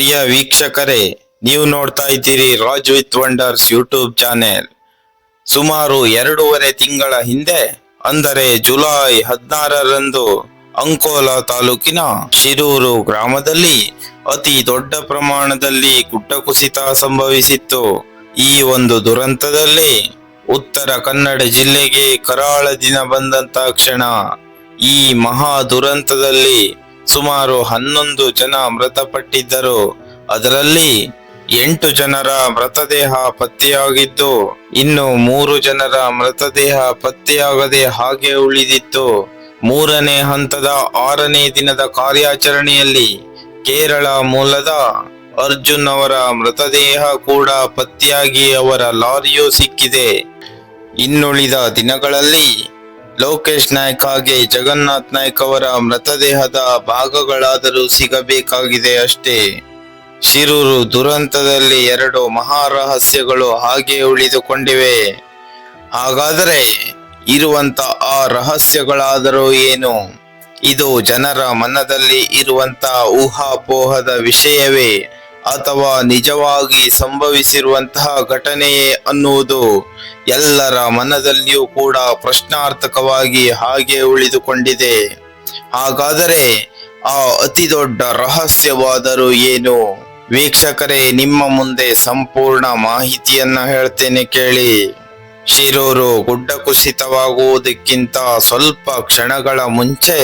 ಪ್ರಿಯ ವೀಕ್ಷಕರೇ, ನೀವು ನೋಡ್ತಾ ಇದ್ದೀರಿ Raj with Wonders YouTube channel. ಸುಮಾರು ಎರಡೂವರೆ ತಿಂಗಳ ಹಿಂದೆ, ಅಂದರೆ ಜುಲೈ ಹದಿನಾರರಂದು, ಅಂಕೋಲಾ ತಾಲೂಕಿನ ಶಿರೂರು ಗ್ರಾಮದಲ್ಲಿ ಅತಿ ದೊಡ್ಡ ಪ್ರಮಾಣದಲ್ಲಿ ಗುಡ್ಡ ಕುಸಿತ ಸಂಭವಿಸಿತ್ತು. ಈ ಒಂದು ದುರಂತದಲ್ಲಿ ಉತ್ತರ ಕನ್ನಡ ಜಿಲ್ಲೆಗೆ ಕರಾಳ ದಿನ ಬಂದಂತ ಕ್ಷಣ. ಈ ಮಹಾ ದುರಂತದಲ್ಲಿ ಸುಮಾರು ಹನ್ನೊಂದು ಜನ ಮೃತಪಟ್ಟಿದ್ದರು. ಅದರಲ್ಲಿ ಎಂಟು ಜನರ ಮೃತದೇಹ ಪತ್ತೆಯಾಗಿದ್ದು, ಇನ್ನು ಮೂರು ಜನರ ಮೃತದೇಹ ಪತ್ತೆಯಾಗದೆ ಹಾಗೆ ಉಳಿದಿತ್ತು. ಮೂರನೇ ಹಂತದ ಆರನೇ ದಿನದ ಕಾರ್ಯಾಚರಣೆಯಲ್ಲಿ ಕೇರಳ ಮೂಲದ ಅರ್ಜುನ್ ಅವರ ಮೃತದೇಹ ಕೂಡ ಪತ್ತೆಯಾಗಿ ಅವರ ಲಾರಿಯು ಸಿಕ್ಕಿದೆ. ಇನ್ನುಳಿದ ದಿನಗಳಲ್ಲಿ ಲೋಕೇಶ್ ನಾಯ್ಕ ಹಾಗೆ ಜಗನ್ನಾಥ್ ನಾಯ್ಕ್ ಅವರ ಮೃತದೇಹದ ಭಾಗಗಳಾದರೂ ಸಿಗಬೇಕಾಗಿದೆ ಅಷ್ಟೇ. ಶಿರೂರು ದುರಂತದಲ್ಲಿ ಎರಡು ಮಹಾರಹಸ್ಯಗಳು ಹಾಗೆ ಉಳಿದುಕೊಂಡಿವೆ. ಹಾಗಾದರೆ ಇರುವಂತ ಆ ರಹಸ್ಯಗಳಾದರೂ ಏನು? ಇದು ಜನರ ಮನದಲ್ಲಿ ಇರುವಂತ ಊಹಾಪೋಹದ ವಿಷಯವೇ? ಅಥವಾ ನಿಜವಾಗಿ ಸಂಭವಿಸಿರುವಂತಹ ಘಟನೆಯೇ ಅನ್ನುವುದು ಎಲ್ಲರ ಮನದಲ್ಲಿಯೂ ಕೂಡ ಪ್ರಶ್ನಾರ್ಥಕವಾಗಿ ಹಾಗೆ ಉಳಿದುಕೊಂಡಿದೆ. ಹಾಗಾದರೆ ಆ ಅತಿ ದೊಡ್ಡ ರಹಸ್ಯವಾದರೂ ಏನು? ವೀಕ್ಷಕರೇ, ನಿಮ್ಮ ಮುಂದೆ ಸಂಪೂರ್ಣ ಮಾಹಿತಿಯನ್ನ ಹೇಳ್ತೇನೆ ಕೇಳಿ. ಶಿರೂರು ಗುಡ್ಡ ಕುಸಿತವಾಗುವುದಕ್ಕಿಂತ ಸ್ವಲ್ಪ ಕ್ಷಣಗಳ ಮುಂಚೆ,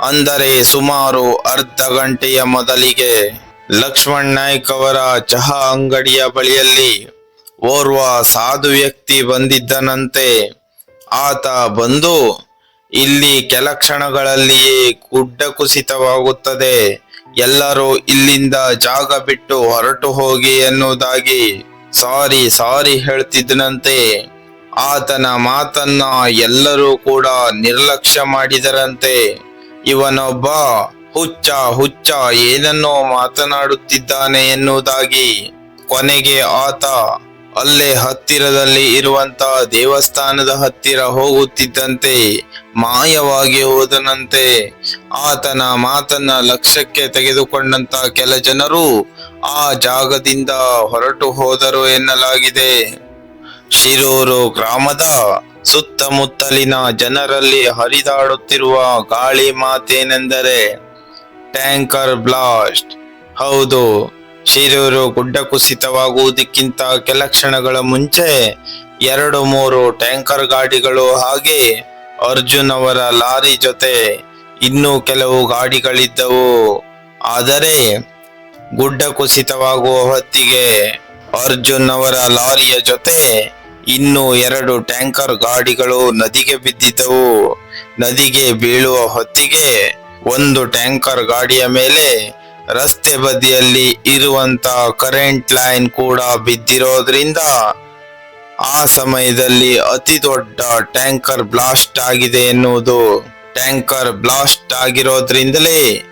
ಅಂದರೆ ಸುಮಾರು ಅರ್ಧ ಗಂಟೆಯ ಮೊದಲಿಗೆ ಲಕ್ಷ್ಮಣ್ ನಾಯ್ಕ್ ಅವರ ಚಹಾ ಅಂಗಡಿಯ ಬಳಿಯಲ್ಲಿ ಓರ್ವ ಸಾಧು ವ್ಯಕ್ತಿ ಬಂದಿದ್ದನಂತೆ. ಆತ ಬಂದು ಇಲ್ಲಿ ಕೆಲ ಕ್ಷಣಗಳಲ್ಲಿಯೇ ಗುಡ್ಡ ಕುಸಿತವಾಗುತ್ತದೆ ಎಲ್ಲರೂ ಇಲ್ಲಿಂದ ಜಾಗ ಬಿಟ್ಟು ಹೊರಟು ಹೋಗಿ ಎನ್ನುವುದಾಗಿ ಸಾರಿ ಸಾರಿ ಹೇಳ್ತಿದ್ದನಂತೆ. ಆತನ ಮಾತನ್ನ ಎಲ್ಲರೂ ಕೂಡ ನಿರ್ಲಕ್ಷ್ಯ ಮಾಡಿದರಂತೆ. ಇವನೊಬ್ಬ ಹುಚ್ಚ ಹುಚ್ಚ, ಏನನ್ನೋ ಮಾತನಾಡುತ್ತಿದ್ದಾನೆ ಎನ್ನುವುದಾಗಿ ಕೊನೆಗೆ ಆತ ಅಲ್ಲೇ ಹತ್ತಿರದಲ್ಲಿ ಇರುವಂತ ದೇವಸ್ಥಾನದ ಹತ್ತಿರ ಹೋಗುತ್ತಿದ್ದಂತೆ ಮಾಯವಾಗಿ ಹೋದನಂತೆ. ಆತನ ಮಾತನ್ನ ಲಕ್ಷ್ಯಕ್ಕೆ ತೆಗೆದುಕೊಂಡಂತ ಕೆಲ ಜನರು ಆ ಜಾಗದಿಂದ ಹೊರಟು ಹೋದರು ಎನ್ನಲಾಗಿದೆ. ಶಿರೂರು ಗ್ರಾಮದ ಸುತ್ತಮುತ್ತಲಿನ ಜನರಲ್ಲಿ ಹರಿದಾಡುತ್ತಿರುವ ಗಾಳಿ ಮಾತೇನೆಂದರೆ ಟ್ಯಾಂಕರ್ ಬ್ಲಾಸ್ಟ್. ಹೌದು, ಶಿರೂರು ಗುಡ್ಡ ಕುಸಿತವಾಗುವುದಕ್ಕಿಂತ ಕೆಲ ಕ್ಷಣಗಳ ಮುಂಚೆ ಎರಡು ಮೂರು ಟ್ಯಾಂಕರ್ ಗಾಡಿಗಳು ಹಾಗೆ ಅರ್ಜುನ್ ಅವರ ಲಾರಿ ಜೊತೆ ಇನ್ನೂ ಕೆಲವು ಗಾಡಿಗಳಿದ್ದವು. ಆದರೆ ಗುಡ್ಡ ಕುಸಿತವಾಗುವ ಹೊತ್ತಿಗೆ ಅರ್ಜುನ್ ಅವರ ಲಾರಿಯ ಜೊತೆ ಇನ್ನು ಎರಡು ಟ್ಯಾಂಕರ್ ಗಾಡಿಗಳು ನದಿಗೆ ಬಿದ್ದಿದ್ದವು. ನದಿಗೆ ಬೀಳುವ ಹೊತ್ತಿಗೆ ಒಂದು ಟ್ಯಾಂಕರ್ ಗಾಡಿಯ ಮೇಲೆ ರಸ್ತೆ ಬದಿಯಲ್ಲಿ ಇರುವಂತ ಕರೆಂಟ್ ಲೈನ್ ಕೂಡ ಬಿದ್ದಿರೋದ್ರಿಂದ ಆ ಸಮಯದಲ್ಲಿ ಅತಿ ದೊಡ್ಡ ಟ್ಯಾಂಕರ್ ಬ್ಲಾಸ್ಟ್ ಆಗಿದೆ ಎನ್ನುವುದು. ಟ್ಯಾಂಕರ್ ಬ್ಲಾಸ್ಟ್ ಆಗಿರೋದ್ರಿಂದಲೇ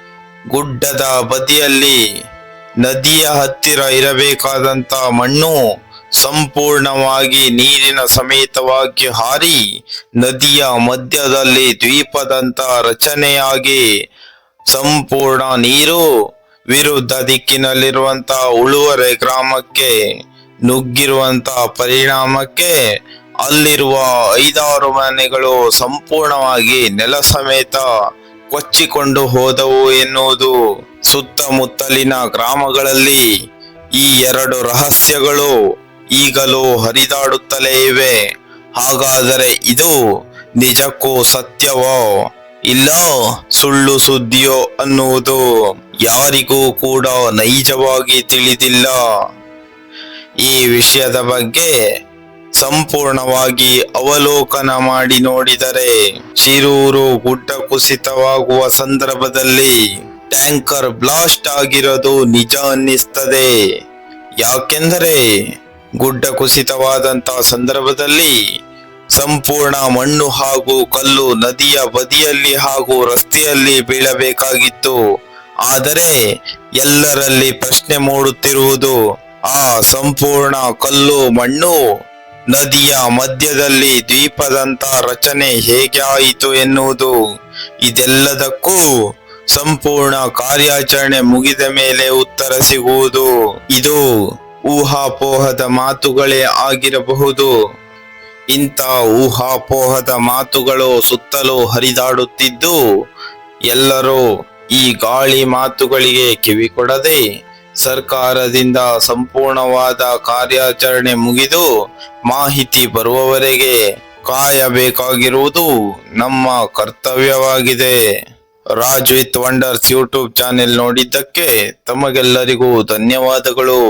ಗುಡ್ಡದ ಬದಿಯಲ್ಲಿ ನದಿಯ ಹತ್ತಿರ ಇರಬೇಕಾದಂತ ಮಣ್ಣು ಸಂಪೂರ್ಣವಾಗಿ ನೀರಿನ ಸಮೇತವಾಗಿ ಹಾರಿ ನದಿಯ ಮಧ್ಯದಲ್ಲಿ ದ್ವೀಪದಂತ ರಚನೆಯಾಗಿ ಸಂಪೂರ್ಣ ನೀರು ವಿರುದ್ಧ ದಿಕ್ಕಿನಲ್ಲಿರುವಂತ ಉಳುವರೆ ಗ್ರಾಮಕ್ಕೆ ನುಗ್ಗಿರುವಂತ ಪರಿಣಾಮಕ್ಕೆ ಅಲ್ಲಿರುವ ಐದಾರು ಮನೆಗಳು ಸಂಪೂರ್ಣವಾಗಿ ನೆಲ ಸಮೇತ ಕೊಚ್ಚಿಕೊಂಡು ಹೋದವು ಎನ್ನುವುದು ಸುತ್ತಮುತ್ತಲಿನ ಗ್ರಾಮಗಳಲ್ಲಿ ಈ ಎರಡು ರಹಸ್ಯಗಳು ಈಗಲೂ ಹರಿದಾಡುತ್ತಲೇ ಇವೆ. ಹಾಗಾದರೆ ಇದು ನಿಜಕ್ಕೂ ಸತ್ಯವೋ? ಇಲ್ಲ, ಸುಳ್ಳು ಸುದ್ದಿಯೋ ಅನ್ನುವುದು ಯಾರಿಗೂ ಕೂಡ ನೈಜವಾಗಿ ತಿಳಿದಿಲ್ಲ. ಈ ವಿಷಯದ ಬಗ್ಗೆ ಸಂಪೂರ್ಣವಾಗಿ ಅವಲೋಕನ ಮಾಡಿ ನೋಡಿದರೆ ಶಿರೂರು ಗುಡ್ಡ ಕುಸಿತವಾಗುವ ಸಂದರ್ಭದಲ್ಲಿ ಟ್ಯಾಂಕರ್ ಬ್ಲಾಸ್ಟ್ ಆಗಿರೋದು ನಿಜ ಅನ್ನಿಸ್ತದೆ. ಯಾಕೆಂದರೆ ಗುಡ್ಡ ಕುಸಿತವಾದಂತ ಸಂದರ್ಭದಲ್ಲಿ ಸಂಪೂರ್ಣ ಮಣ್ಣು ಹಾಗೂ ಕಲ್ಲು ನದಿಯ ಬದಿಯಲ್ಲಿ ಹಾಗೂ ರಸ್ತೆಯಲ್ಲಿ ಬೀಳಬೇಕಾಗಿತ್ತು. ಆದರೆ ಎಲ್ಲರಲ್ಲಿ ಪ್ರಶ್ನೆ ಮೂಡುತ್ತಿರುವುದು, ಆ ಸಂಪೂರ್ಣ ಕಲ್ಲು ಮಣ್ಣು ನದಿಯ ಮಧ್ಯದಲ್ಲಿ ದ್ವೀಪದಂತ ರಚನೆ ಹೇಗೆ ಆಯಿತು ಎನ್ನುವುದು, ಇದೆಲ್ಲದಕ್ಕೂ ಸಂಪೂರ್ಣ ಕಾರ್ಯಾಚರಣೆ ಮುಗಿದ ಮೇಲೆ ಉತ್ತರ ಸಿಗುವುದು. ಇದು ಊಹಾಪೋಹದ ಮಾತುಗಳೇ ಆಗಿರಬಹುದು. ಇಂಥ ಊಹಾಪೋಹದ ಮಾತುಗಳು ಸುತ್ತಲೂ ಹರಿದಾಡುತ್ತಿದ್ದು, ಎಲ್ಲರೂ ಈ ಗಾಳಿ ಮಾತುಗಳಿಗೆ ಕಿವಿ ಕೊಡದೆ ಸರ್ಕಾರದಿಂದ ಸಂಪೂರ್ಣವಾದ ಕಾರ್ಯಾಚರಣೆ ಮುಗಿದು ಮಾಹಿತಿ ಬರುವವರೆಗೆ ಕಾಯಬೇಕಾಗಿರುವುದು ನಮ್ಮ ಕರ್ತವ್ಯವಾಗಿದೆ. Raj with Wonders YouTube channel ನೋಡಿದ್ದಕ್ಕೆ ತಮಗೆಲ್ಲರಿಗೂ ಧನ್ಯವಾದಗಳು.